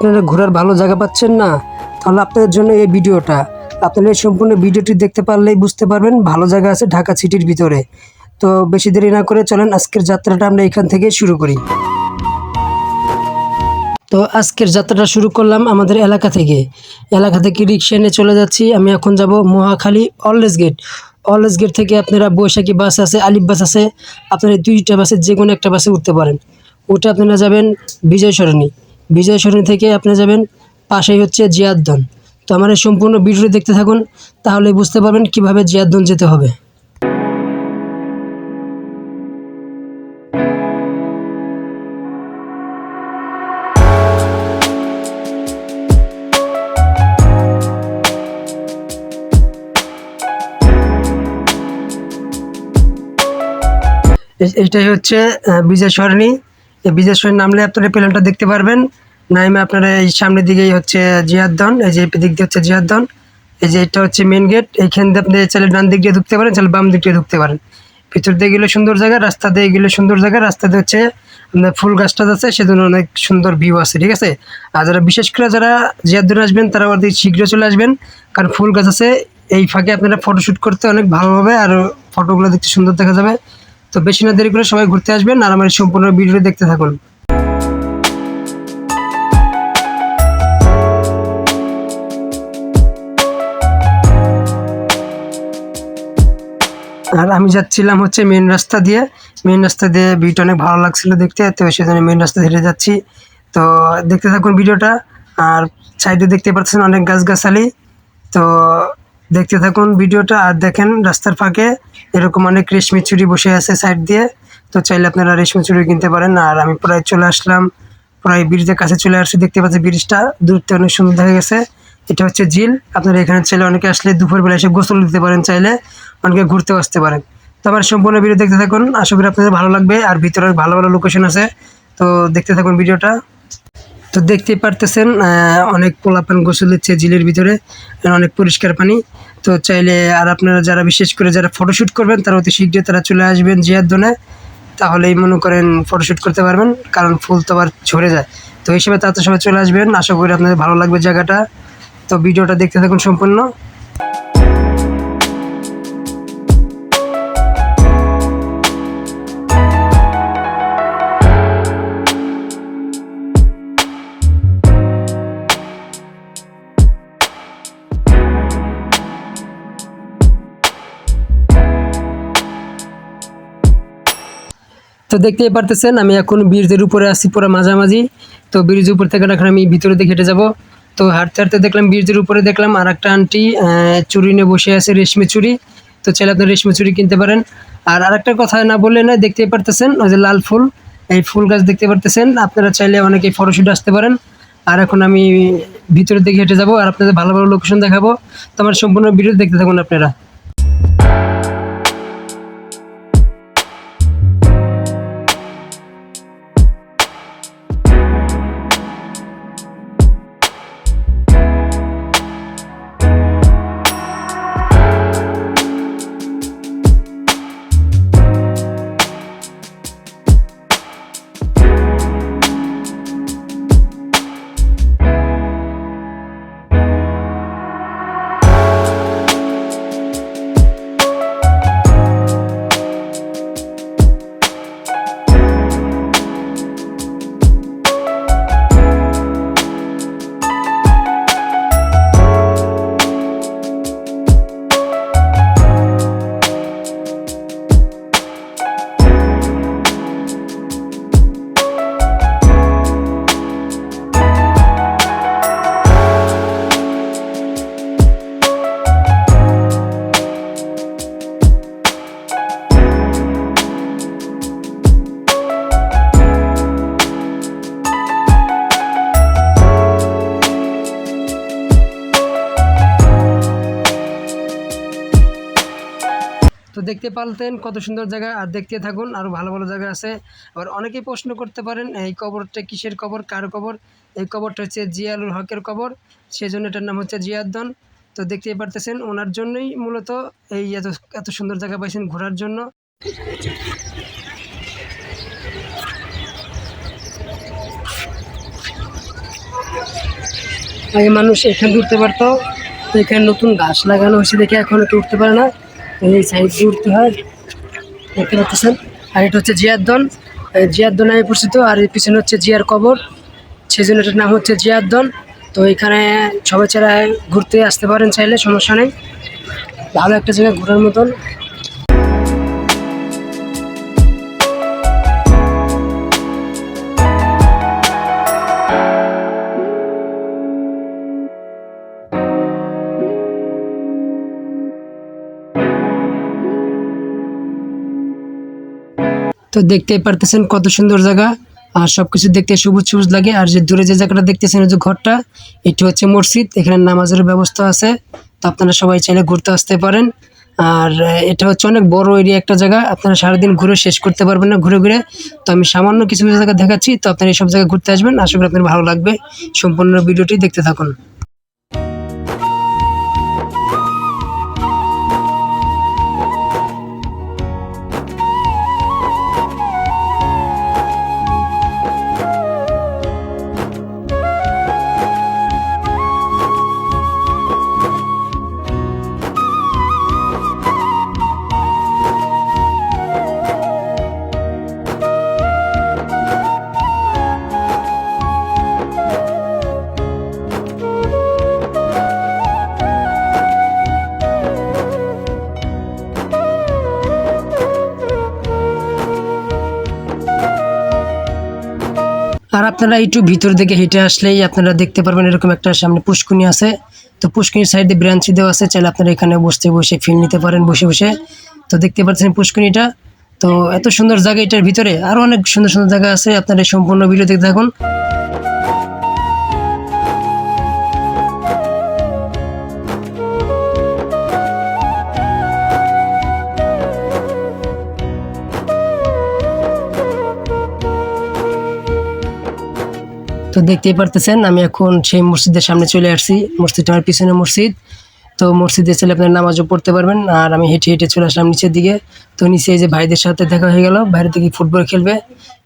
আপনারা ঘোরার ভালো জায়গা পাচ্ছেন না, তাহলে আপনাদের জন্য এই ভিডিওটা। আপনারা এই সম্পূর্ণ ভিডিওটি দেখতে পারলেই বুঝতে পারবেন, ভালো জায়গা আছে ঢাকা সিটির ভিতরে। তো বেশি দেরি না করে চলেন, আজকের যাত্রাটা আমরা এখান থেকে শুরু করি। তো আজকের যাত্রাটা শুরু করলাম আমাদের এলাকা থেকে। এলাকা থেকে রিক্সা নিয়ে চলে যাচ্ছি, আমি এখন যাব মহাখালী অলরেজ গেট। অলরেজ গেট থেকে আপনারা বৈশাখী বাস আছে, আলিফ বাস আছে, আপনারা দুইটা বাসে যে কোনো একটা বাসে উঠতে পারেন। ওটা আপনারা যাবেন বিজয় সরণি বিজয় সরণি থেকে আপনারা যাবেন, পাশেই হচ্ছে জিয়াদ্দন। তো আমার এই সম্পূর্ণ ভিডিওটি দেখতে থাকুন, তাহলে বুঝতে পারবেন কীভাবে জিয়াদ্দন যেতে হবে। এ- এইটাই হচ্ছে বিজয় সরণি এই বিজয় সরণি নামলে আপনারা প্লেনটা দেখতে পারবেন। নাইমে আপনারা এই সামনের দিকেই হচ্ছে জিয়াদ্দন, এই যে দিক দিয়ে হচ্ছে জিয়াদ্দন। এই যে এটা হচ্ছে মেন গেট এইখান দিয়ে আপনি চাইলে ডান দিক দিয়ে ঢুকতে পারেন, চাইলে বাম দিক দিয়ে ঢুকতে পারেন। ভিতর দিয়ে গেলে সুন্দর জায়গা, রাস্তা দিয়ে গেলে সুন্দর জায়গা রাস্তাতে হচ্ছে আপনার ফুল গাছটা আছে, সেজন্য অনেক সুন্দর ভিউ আছে, ঠিক আছে? আর যারা বিশেষ করে যারা জিয়াদ্দন আসবেন, তারা অতি শীঘ্র চলে আসবেন, কারণ ফুল গাছ আছে, এই ফাঁকে আপনারা ফটোশ্যুট করতে অনেক ভালো হবে আর ফটোগুলো দেখতে সুন্দর দেখা যাবে। তো বেশি না দেরি করে সবাই ঘুরতে আসবেন আর আমার সম্পূর্ণ ভিডিওটি দেখতে থাকুন। আর আমি যাচ্ছিলাম হচ্ছে মেন রাস্তা দিয়ে। মেন রাস্তা দিয়ে ভিডিওটা অনেক ভালো লাগছিল দেখতে, তো সেজন্য মেন রাস্তা ধরে যাচ্ছি। তো দেখতে থাকুন ভিডিওটা। আর সাইডে দেখতে পাচ্ছেন অনেক গাছগাছালি। তো দেখতে থাকুন ভিডিওটা আর দেখেন রাস্তার ফাঁকে এরকম অনেক রেশমি চুরি বসে আছে সাইড দিয়ে। তো চাইলে আপনারা রেশমি চুরি কিনতে পারেন। আর আমি প্রায় চলে আসলাম, প্রায় ব্রিজের কাছে চলে আসছি। দেখতে পাচ্ছি ব্রিজটা দূরতে অনেক সুন্দর দেখা গেছে। এটা হচ্ছে ঝিল। আপনারা এখানে চাইলে অনেকে আসলে দুপুরবেলা এসে গোসল দিতে পারেন, চাইলে অনেকে ঘুরতেও আসতে পারেন। তো আবার সম্পূর্ণ ভিডিও দেখতে থাকুন। আশা করি আপনাদের ভালো লাগবে। আর ভিতরে ভালো ভালো লোকেশন আছে। তো দেখতে থাকুন ভিডিওটা। তো দেখতেই পারতেছেন অনেক পোলাপান গোসল দিচ্ছে ঝিলের ভিতরে। অনেক পরিষ্কার পানি। তো চাইলে আর আপনারা যারা বিশেষ করে যারা ফটোশ্যুট করবেন, তারা অতি শীঘ্রই তারা চলে আসবেন জিয়ার দোনে। তাহলেই মনে করেন ফটোশ্যুট করতে পারবেন, কারণ ফুল তো আবার ঝরে যায়। তো এই হিসেবে তাতে সবাই চলে আসবেন। আশা করি আপনাদের ভালো লাগবে জায়গাটা। তো ভিডিওটা দেখতে থাকুন সম্পূর্ণ। তো দেখতেই পারতেছেন, আমি এখন ব্রিজের উপরে আছি পুরো মাঝামাঝি। তো ব্রিজের উপর থেকে এখন আমি ভিতরে দিকে হেঁটে যাব। তো হাঁটতে হাঁটতে দেখলাম ব্রিজের উপরে দেখলাম আর একটা আন্টি চুরি নিয়ে বসে আছে রেশমি চুরি। তো চাইলে আপনি রেশমি চুরি কিনতে পারেন। আর আরেকটা কথা না বললে না, দেখতেই পারতেছেন, ওই যে লাল ফুল, এই ফুল গাছ দেখতে পারতেছেন। আপনারা চাইলে অনেকে ফটোশ্যুট আসতে পারেন। আর এখন আমি ভিতরের দিকে হেঁটে যাব আর আপনাদের ভালো ভালো লোকেশন দেখাবো। তো আমার সম্পূর্ণ ভিডিও দেখতে থাকুন আপনারা। দেখতে পারতেন কত সুন্দর জায়গা, আর দেখতে থাকুন আরও ভালো ভালো জায়গা আছে। আবার অনেকেই প্রশ্ন করতে পারেন, এই কবরটা কিসের কবর, কার কবর? এই কবরটা হচ্ছে জিয়ালুল হকের কবর, সেজন্য এটার নাম হচ্ছে জিয়াদ্দন তো দেখতেই পারতেছেন, ওনার জন্যই মূলত এই এত এত সুন্দর জায়গা পাইছেন ঘোরার জন্য। আগে মানুষ এখানে উঠতে পারতো এখানে নতুন ঘাস লাগানো হয়েছে দেখে এখন কেউ উঠতে পারে না। এই সাইড উঠতে হয়। দেখতে পাচ্ছেন? আর এটা হচ্ছে জিয়ারদন জিয়ার জিয়ারদন নামে পরিচিত, আর এর পিছনে হচ্ছে জিয়ার কবর। সেই জন্য এটার নাম হচ্ছে জিয়ারদন তো এখানে সবাই ছাড়া ঘুরতে আসতে পারেন চাইলে, সমস্যা নেই। ভালো একটা জায়গা ঘোরার মতন। তো দেখতেই পারতেছেন কত সুন্দর জায়গা। আর সবকিছু দেখতে সবুজ সবুজ লাগে। আর যে দূরে যে জায়গাটা দেখতেছেন যে ঘরটা, এটি হচ্ছে মসজিদ। এখানে নামাজের ব্যবস্থা আছে। তো আপনারা সবাই চাইলে ঘুরতে আসতে পারেন। আর এটা হচ্ছে অনেক বড় এরিয়া একটা জায়গা। আপনারা সারাদিন ঘুরে শেষ করতে পারবেন না ঘুরে ঘুরে। তো আমি সামান্য কিছু কিছু জায়গা দেখাচ্ছি। তো আপনারা এইসব জায়গায় ঘুরতে আসবেন। আশা করি আপনার ভালো লাগবে। সম্পূর্ণ ভিডিওটি দেখতে থাকুন। আর আপনারা একটু ভিতর দিকে হেঁটে আসলেই আপনারা দেখতে পারবেন এরকম একটা সামনে পুষ্কুনি আছে। তো পুষ্কুনির সাইডে ব্রাঞ্চ দেওয়া আছে, চাইলে আপনারা এখানে বসতে বসে ফিল নিতে পারেন, বসে বসে। তো দেখতে পাচ্ছেন পুষ্কুনিটা তো এত সুন্দর জায়গা এটার ভিতরে। আরও অনেক সুন্দর সুন্দর জায়গা আছে, আপনারা সম্পূর্ণ ভিডিও দেখতে থাকুন তো দেখতেই পারতেছেন, আমি এখন সেই মসজিদের সামনে চলে আসছি। মসজিদটা আমার পিছনে মসজিদ। তো মসজিদে চলে আপনার নামাজও পড়তে পারবেন। আর আমি হেঁটে হেঁটে চলে আসলাম নিচের দিকে। তো নিচে যে ভাইদের সাথে দেখা হয়ে গেল। বাইরে থেকে ফুটবল খেলবে।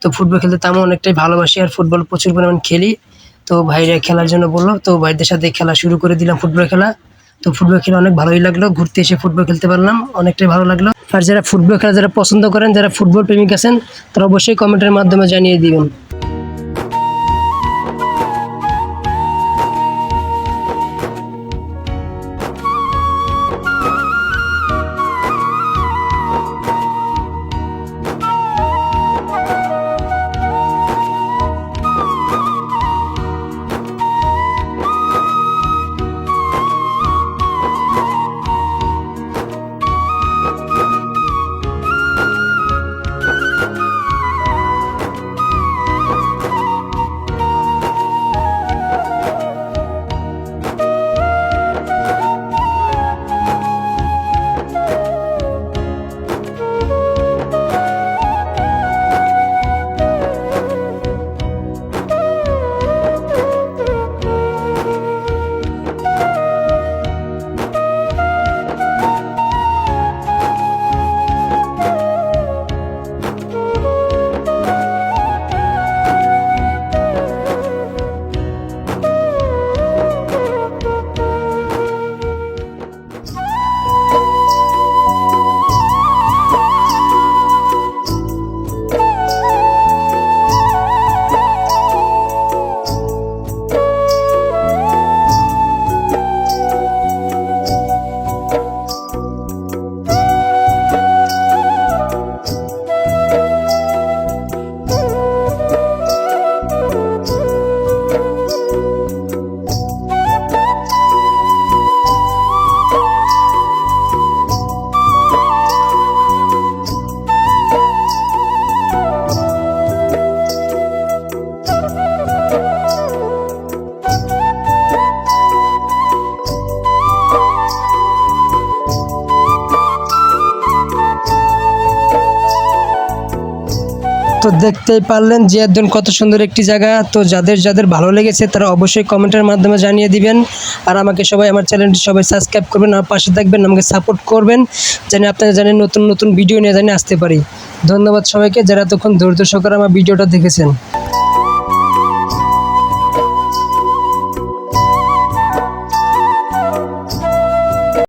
তো ফুটবল খেলতে তো আমি অনেকটাই ভালোবাসি। আর ফুটবল প্রচুর পরিমাণ খেলি। তো ভাইরা খেলার জন্য বলল, তো ভাইদের সাথে খেলা শুরু করে দিলাম ফুটবল খেলা। তো ফুটবল খেলা অনেক ভালোই লাগল। ঘুরতে এসে ফুটবল খেলতে পারলাম। অনেকটাই ভালো লাগল। আর যারা ফুটবল খেলা যারা পছন্দ করেন, যারা ফুটবল প্রেমিক আছেন, তারা অবশ্যই কমেন্টের মাধ্যমে জানিয়ে দিবেন। দেখতেই পারলেন জিয়াদ্দন কত সুন্দর একটি জায়গা। তো যাদের যাদের ভালো লেগেছে তারা অবশ্যই কমেন্টের মাধ্যমে জানিয়ে দিবেন। আর আমাকে সবাই, আমার চ্যানেলটি সবাই সাবস্ক্রাইব করবেন আমার পাশে থাকবেন, আমাকে সাপোর্ট করবেন। জানি আপনারা জানেন নতুন নতুন ভিডিও নিয়ে জানি আসতে পারি। ধন্যবাদ সবাইকে যারা তখন ধৈর্য সহকারে আমার ভিডিওটা দেখেছেন।